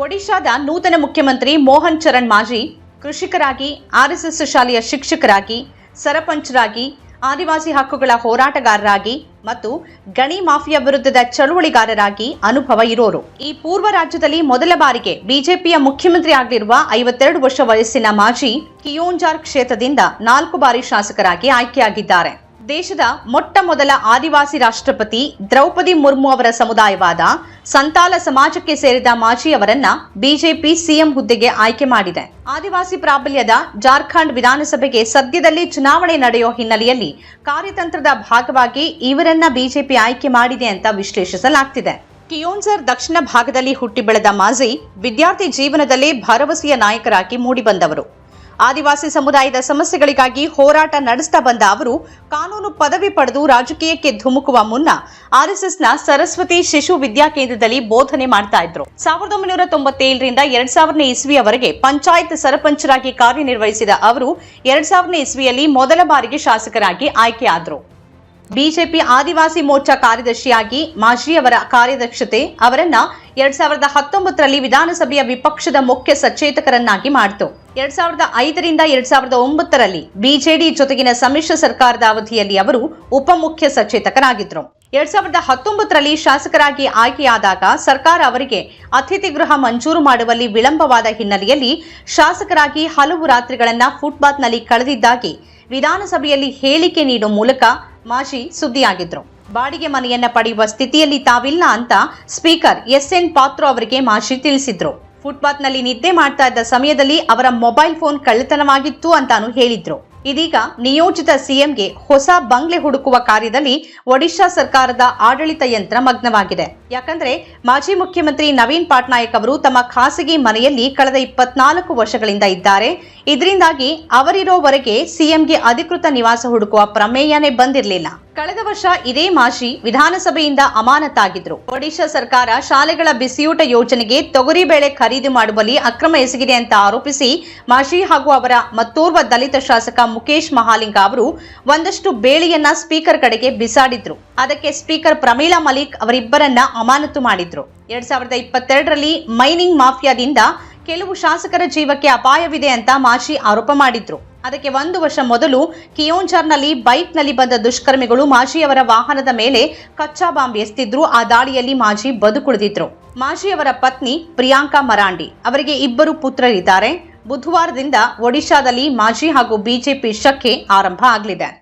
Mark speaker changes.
Speaker 1: ಒಡಿಶಾದ ನೂತನ ಮುಖ್ಯಮಂತ್ರಿ ಮೋಹನ್ ಚರಣ್ ಮಾಜಿ ಕೃಷಿಕರಾಗಿ, ಆರ್ಎಸ್ಎಸ್ ಶಾಲೆಯ ಶಿಕ್ಷಕರಾಗಿ, ಸರಪಂಚರಾಗಿ, ಆದಿವಾಸಿ ಹಕ್ಕುಗಳ ಹೋರಾಟಗಾರರಾಗಿ ಮತ್ತು ಗಣಿ ಮಾಫಿಯಾ ವಿರುದ್ಧದ ಚಳುವಳಿಗಾರರಾಗಿ ಅನುಭವ ಇರೋರು. ಈ ಪೂರ್ವ ರಾಜ್ಯದಲ್ಲಿ ಮೊದಲ ಬಾರಿಗೆ ಬಿಜೆಪಿಯ ಮುಖ್ಯಮಂತ್ರಿ ಆಗಿರುವ ಐವತ್ತೆರಡು ವರ್ಷ ವಯಸ್ಸಿನ ಮಾಜಿ ಕಿಯೋಂಜಾರ್ ಕ್ಷೇತ್ರದಿಂದ ನಾಲ್ಕು ಬಾರಿ ಶಾಸಕರಾಗಿ ಆಯ್ಕೆಯಾಗಿದ್ದಾರೆ. ದೇಶದ ಮೊಟ್ಟ ಮೊದಲ ಆದಿವಾಸಿ ರಾಷ್ಟ್ರಪತಿ ದ್ರೌಪದಿ ಮುರ್ಮು ಅವರ ಸಮುದಾಯವಾದ ಸಂತಾಲ ಸಮಾಜಕ್ಕೆ ಸೇರಿದ ಮಾಜಿ ಅವರನ್ನ ಬಿಜೆಪಿ ಸಿಎಂ ಹುದ್ದೆಗೆ ಆಯ್ಕೆ ಮಾಡಿದೆ. ಆದಿವಾಸಿ ಪ್ರಾಬಲ್ಯದ ಜಾರ್ಖಂಡ್ ವಿಧಾನಸಭೆಗೆ ಸದ್ಯದಲ್ಲಿ ಚುನಾವಣೆ ನಡೆಯೋ ಹಿನ್ನೆಲೆಯಲ್ಲಿ ಕಾರ್ಯತಂತ್ರದ ಭಾಗವಾಗಿ ಇವರನ್ನ ಬಿಜೆಪಿ ಆಯ್ಕೆ ಮಾಡಿದೆ ಅಂತ ವಿಶ್ಲೇಷಿಸಲಾಗ್ತಿದೆ. ಕಿಯೋನ್ಸರ್ ದಕ್ಷಿಣ ಭಾಗದಲ್ಲಿ ಹುಟ್ಟಿ ಬೆಳೆದ ಮಾಜಿ ವಿದ್ಯಾರ್ಥಿ ಜೀವನದಲ್ಲೇ ಭರವಸೆಯ ನಾಯಕರಾಗಿ ಮೂಡಿಬಂದವರು. ಆದಿವಾಸಿ ಸಮುದಾಯದ ಸಮಸ್ಯೆಗಳಿಗಾಗಿ ಹೋರಾಟ ನಡೆಸ್ತಾ ಬಂದ ಅವರು, ಕಾನೂನು ಪದವಿ ಪಡೆದು ರಾಜಕೀಯಕ್ಕೆ ಧುಮುಕುವ ಮುನ್ನ ಆರ್ಎಸ್ಎಸ್ನ ಸರಸ್ವತಿ ಶಿಶು ವಿದ್ಯಾಕೇಂದ್ರದಲ್ಲಿ ಬೋಧನೆ ಮಾಡ್ತಾ ಇದ್ರು. ಸಾವಿರದ ಒಂಬೈನೂರ ತೊಂಬತ್ತೇಳರಿಂದ ಎರಡ್ ಸಾವಿರನೇ ಇಸ್ವಿಯವರೆಗೆ ಪಂಚಾಯತ್ ಸರಪಂಚರಾಗಿ ಕಾರ್ಯನಿರ್ವಹಿಸಿದ ಅವರು, ಎರಡ್ ಸಾವಿರನೇ ಇಸ್ವಿಯಲ್ಲಿ ಮೊದಲ ಬಾರಿಗೆ ಶಾಸಕರಾಗಿ ಆಯ್ಕೆಯಾದರು. ಬಿಜೆಪಿ ಆದಿವಾಸಿ ಮೋರ್ಚಾ ಕಾರ್ಯದರ್ಶಿಯಾಗಿ ಮಾಜಿ ಅವರ ಕಾರ್ಯದಕ್ಷತೆ ಅವರನ್ನ ಎರಡ್ ಸಾವಿರದ ಹತ್ತೊಂಬತ್ತರಲ್ಲಿ ವಿಧಾನಸಭೆಯ ವಿಪಕ್ಷದ ಮುಖ್ಯ ಸಚೇತಕರನ್ನಾಗಿ ಮಾಡಿತು. ಎರಡ್ ಸಾವಿರದ ಐದರಿಂದ ಎರಡ್ ಸಾವಿರದ ಒಂಬತ್ತರಲ್ಲಿ ಬಿಜೆಡಿ ಜೊತೆಗಿನ ಸಮ್ಮಿಶ್ರ ಸರ್ಕಾರದ ಅವಧಿಯಲ್ಲಿ ಅವರು ಉಪಮುಖ್ಯ ಸಚೇತಕರಾಗಿದ್ದರು ಎರಡ್ ಸಾವಿರದ ಹತ್ತೊಂಬತ್ತರಲ್ಲಿ ಶಾಸಕರಾಗಿ ಆಯ್ಕೆಯಾದಾಗ ಸರ್ಕಾರ ಅವರಿಗೆ ಅತಿಥಿ ಗೃಹ ಮಂಜೂರು ಮಾಡುವಲ್ಲಿ ವಿಳಂಬವಾದ ಹಿನ್ನೆಲೆಯಲ್ಲಿ ಶಾಸಕರಾಗಿ ಹಲವು ರಾತ್ರಿಗಳನ್ನ ಫುಟ್ಪಾತ್ನಲ್ಲಿ ಕಳೆದಿದ್ದಾಗಿ ವಿಧಾನಸಭೆಯಲ್ಲಿ ಹೇಳಿಕೆ ನೀಡುವ ಮೂಲಕ ಮಾಜಿ ಸುದ್ದಿಯಾಗಿದ್ದರು ಬಾಡಿಗೆ ಮನೆಯನ್ನ ಪಡೆಯುವ ಸ್ಥಿತಿಯಲ್ಲಿ ತಾವಿಲ್ಲ ಅಂತ ಸ್ಪೀಕರ್ ಎಸ್ ಎನ್ ಪಾತ್ರೋ ಅವರಿಗೆ ಮಾಜಿ ತಿಳಿಸಿದ್ರು. ಫುಟ್ಪಾತ್ನಲ್ಲಿ ನಿದ್ದೆ ಮಾಡ್ತಾ ಇದ್ದ ಸಮಯದಲ್ಲಿ ಅವರ ಮೊಬೈಲ್ ಫೋನ್ ಕಳ್ಳತನವಾಗಿತ್ತು ಅಂತಾನು ಹೇಳಿದ್ರು. ಇದೀಗ ನಿಯೋಜಿತ ಸಿಎಂಗೆ ಹೊಸ ಬಂಗ್ಲೆ ಹುಡುಕುವ ಕಾರ್ಯದಲ್ಲಿ ಒಡಿಶಾ ಸರ್ಕಾರದ ಆಡಳಿತ ಯಂತ್ರ ಮಗ್ನವಾಗಿದೆ. ಯಾಕಂದ್ರೆ ಮಾಜಿ ಮುಖ್ಯಮಂತ್ರಿ ನವೀನ್ ಪಟ್ನಾಯಕ್ ಅವರು ತಮ್ಮ ಖಾಸಗಿ ಮನೆಯಲ್ಲಿ ಕಳೆದ ಇಪ್ಪತ್ನಾಲ್ಕು ವರ್ಷಗಳಿಂದ ಇದ್ದಾರೆ. ಇದರಿಂದಾಗಿ ಅವರಿರೋವರೆಗೆ ಸಿಎಂಗೆ ಅಧಿಕೃತ ನಿವಾಸ ಹುಡುಕುವ ಪ್ರಮೇಯನೇ ಬಂದಿರಲಿಲ್ಲ. ಕಳೆದ ವರ್ಷ ಇದೇ ಮಾಜಿ ವಿಧಾನಸಭೆಯಿಂದ ಅಮಾನತಾಗಿದ್ರು. ಒಡಿಶಾ ಸರ್ಕಾರ ಶಾಲೆಗಳ ಬಿಸಿಯೂಟ ಯೋಜನೆಗೆ ತೊಗರಿ ಬೇಳೆ ಖರೀದಿ ಮಾಡುವಲ್ಲಿ ಅಕ್ರಮ ಎಸಗಿದೆ ಅಂತ ಆರೋಪಿಸಿ ಮಾಜಿ ಹಾಗೂ ಅವರ ಮತ್ತೋರ್ವ ದಲಿತ ಶಾಸಕ ಮುಖೇಶ್ ಮಹಾಲಿಂಗ ಅವರು ಒಂದಷ್ಟು ಬೇಳೆಯನ್ನ ಸ್ಪೀಕರ್ ಕಡೆಗೆ ಬಿಸಾಡಿದ್ರು. ಅದಕ್ಕೆ ಸ್ಪೀಕರ್ ಪ್ರಮೀಳಾ ಮಲಿಕ್ ಅವರಿಬ್ಬರನ್ನ ಅಮಾನತು ಮಾಡಿದ್ರು. ಎರಡ್ ಸಾವಿರದ ಇಪ್ಪತ್ತೆರಡರಲ್ಲಿ ಮೈನಿಂಗ್ ಮಾಫಿಯಾದಿಂದ ಕೆಲವು ಶಾಸಕರ ಜೀವಕ್ಕೆ ಅಪಾಯವಿದೆ ಅಂತ ಮಾಜಿ ಆರೋಪ ಮಾಡಿದ್ರು. ಅದಕ್ಕೆ ಒಂದು ವರ್ಷ ಮೊದಲು ಕಿಯೋಂಜಾರ್ನಲ್ಲಿ ಬೈಕ್ನಲ್ಲಿ ಬಂದ ದುಷ್ಕರ್ಮಿಗಳು ಮಾಜಿಯವರ ವಾಹನದ ಮೇಲೆ ಕಚ್ಚಾ ಬಾಂಬ್ ಎಸ್ತಿದ್ರು ಆ ದಾಳಿಯಲ್ಲಿ ಮಾಜಿ ಬದುಕುಳಿದಿದ್ರು. ಮಾಜಿಯವರ ಪತ್ನಿ ಪ್ರಿಯಾಂಕಾ ಮರಾಂಡಿ ಅವರಿಗೆ ಇಬ್ಬರು ಪುತ್ರರಿದ್ದಾರೆ. ಬುಧವಾರದಿಂದ ಒಡಿಶಾದಲ್ಲಿ ಮಾಜಿ ಹಾಗೂ ಬಿಜೆಪಿ ಶಕ್ಕೆ ಆರಂಭ ಆಗಲಿದೆ.